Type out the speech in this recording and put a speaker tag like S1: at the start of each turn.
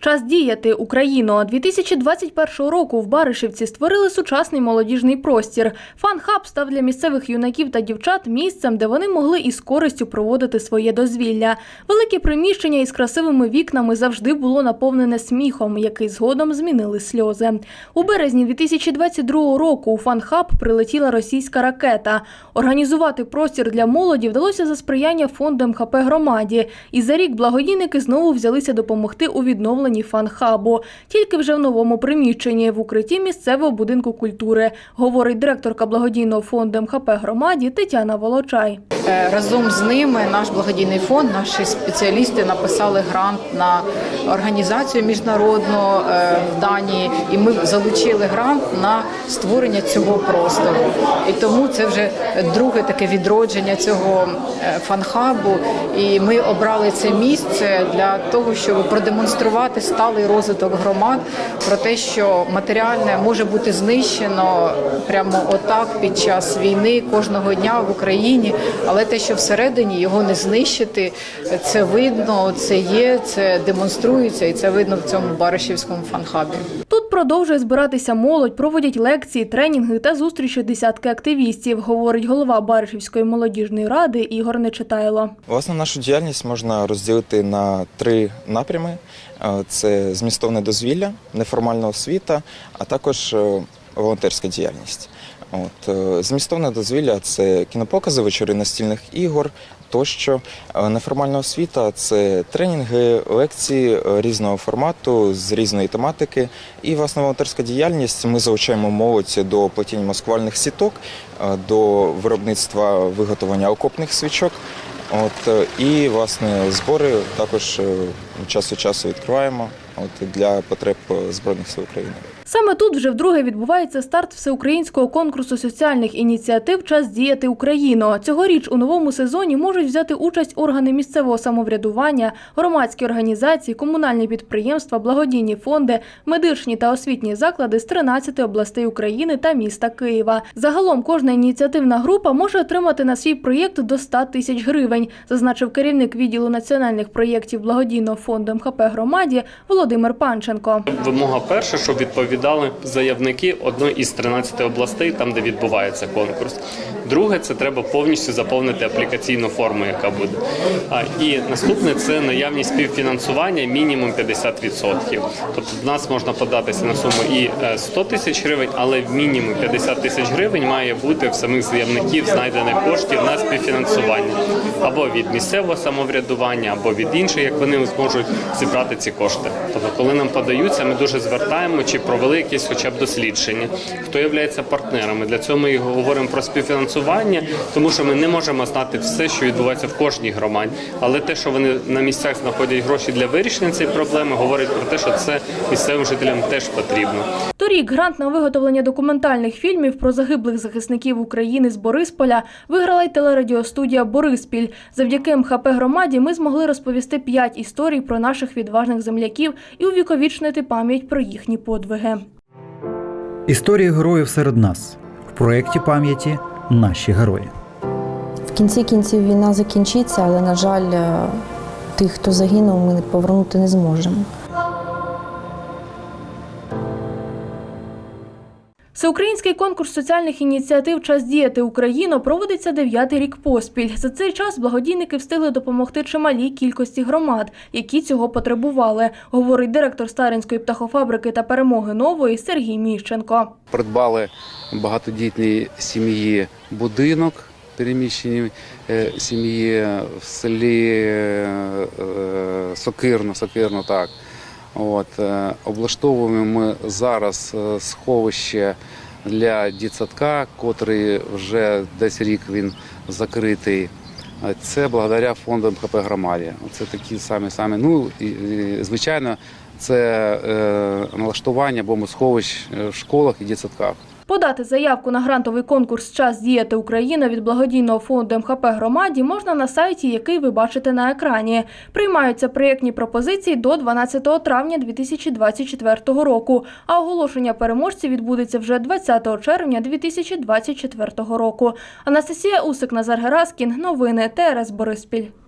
S1: Час діяти Україно 2021 року в Баришівці створили сучасний молодіжний простір. Фан-хаб став для місцевих юнаків та дівчат місцем, де вони могли із користю проводити своє дозвілля. Велике приміщення із красивими вікнами завжди було наповнене сміхом, який згодом змінили сльози. У березні 2022 року у фан-хаб прилетіла російська ракета. Організувати простір для молоді вдалося за сприяння фонду МХП громаді. І за рік благодійники знову взялися допомогти у відновленні фан-хабу. Тільки вже в новому приміщенні в укритті місцевого будинку культури, говорить директорка благодійного фонду МХП громаді Тетяна Волочай.
S2: Е, Разом з ними наш благодійний фонд, наші спеціалісти написали грант на організацію міжнародну е, в Данії, і ми залучили грант на створення цього простору. І тому це вже друге таке відродження цього е, фанхабу. І ми обрали це місце для того, щоб продемонструвати сталий розвиток громад про те, що матеріальне може бути знищено прямо отак під час війни кожного дня в Україні, але те, що всередині його не знищити, це видно, це є, це демонструється, і це видно в цьому Баришівському фанхабі.
S1: Тут продовжує збиратися молодь, проводять лекції, тренінги та зустрічі десятки активістів, говорить голова Баришівської молодіжної ради Ігор Нечитайло.
S3: Власне, нашу діяльність можна розділити на три напрями: Е, це змістовне дозвілля, неформальна освіта, а також е, волонтерська діяльність. От е, змістовне дозвілля це кінопокази, вечори настільних ігор. Тощо Е, неформальна освіта це тренінги, лекції е, різного формату з різної тематики. І власне волонтерська діяльність. Ми залучаємо молодь до плетіння маскувальних сіток, до виробництва виготовлення окопних свічок. От і власне збори також час від часу відкриваємо от для потреб е, збройних сил України.
S1: Саме тут вже вдруге відбувається старт всеукраїнського конкурсу соціальних ініціатив Час діяти Україно. Цьогоріч у новому сезоні можуть взяти участь органи місцевого самоврядування, громадські організації, комунальні підприємства, благодійні фонди, медичні та освітні заклади з 13 областей України та міста Києва. Загалом кожна ініціативна група може отримати на свій проєкт до 100 тисяч гривень, зазначив керівник відділу національних проєктів благодійного фонду МХП громаді Володимир Панченко.
S4: Вимога перша, щоб відповідали заявники одної із 13 областей, там де відбувається конкурс. Друге, це треба повністю заповнити аплікаційну форму, яка буде. І наступне це наявність співфінансування мінімум 50%. Тобто в нас можна податися на суму і е, 100 тисяч гривень, але мінімум 50 тисяч гривень має бути в самих заявників знайдених коштів на співфінансування або від місцевого самоврядування, або від інших, як вони зможуть зібрати ці кошти. Тобто, коли нам подаються, ми дуже звертаємо, чи провели якісь хоча б дослідження, хто є партнерами. Для цього ми говоримо про співфінансування, тому що ми не можемо знати все, що відбувається в кожній громаді. Але те, що вони на місцях знаходять гроші для вирішення цієї проблеми, говорить про те, що це місцевим жителям теж потрібно.
S1: Торік грант на виготовлення документальних фільмів про загиблих захисників України з Борисполя виграла й телерадіостудія Бориспіль. Завдяки МХП громаді ми змогли розповісти п'ять історій про наших відважних земляків і увіковічнити пам'ять про їхні подвиги.
S5: Історії героїв серед нас в проєкті пам'яті Наші герої.
S6: В кінці кінців війна закінчиться, але, на жаль, е, тих, хто загинув, ми повернути не зможемо.
S1: Всеукраїнський конкурс соціальних ініціатив Час діяти Україно проводиться дев'ятий рік поспіль. За цей час благодійники встигли допомогти чималій кількості громад, які цього потребували, говорить директор Старинської птахофабрики та перемоги нової Сергій Міщенко.
S7: придбали багатодітній сім'ї будинок переміщеній е, сім'ї в селі е, Сокирно, Сокирно, так. От, е, облаштовуємо ми зараз е, сховище для дітсадка, котрий вже десь рік він закритий. Е, Це благодаря фонду МХП громаді. Це такі самі самі. Ну і, і, звичайно, це е, налаштування бомбосховищ в школах і дитсадках.
S1: Подати заявку на грантовий конкурс Час діяти Україна від благодійного фонду МХП громаді можна на сайті, який ви бачите на екрані. Приймаються проєктні пропозиції до 12 травня 2024 року. А оголошення переможців відбудеться вже 20 червня 2024 року. Анастасія Усик, Назар Гераскін. Новини ТРС Бориспіль.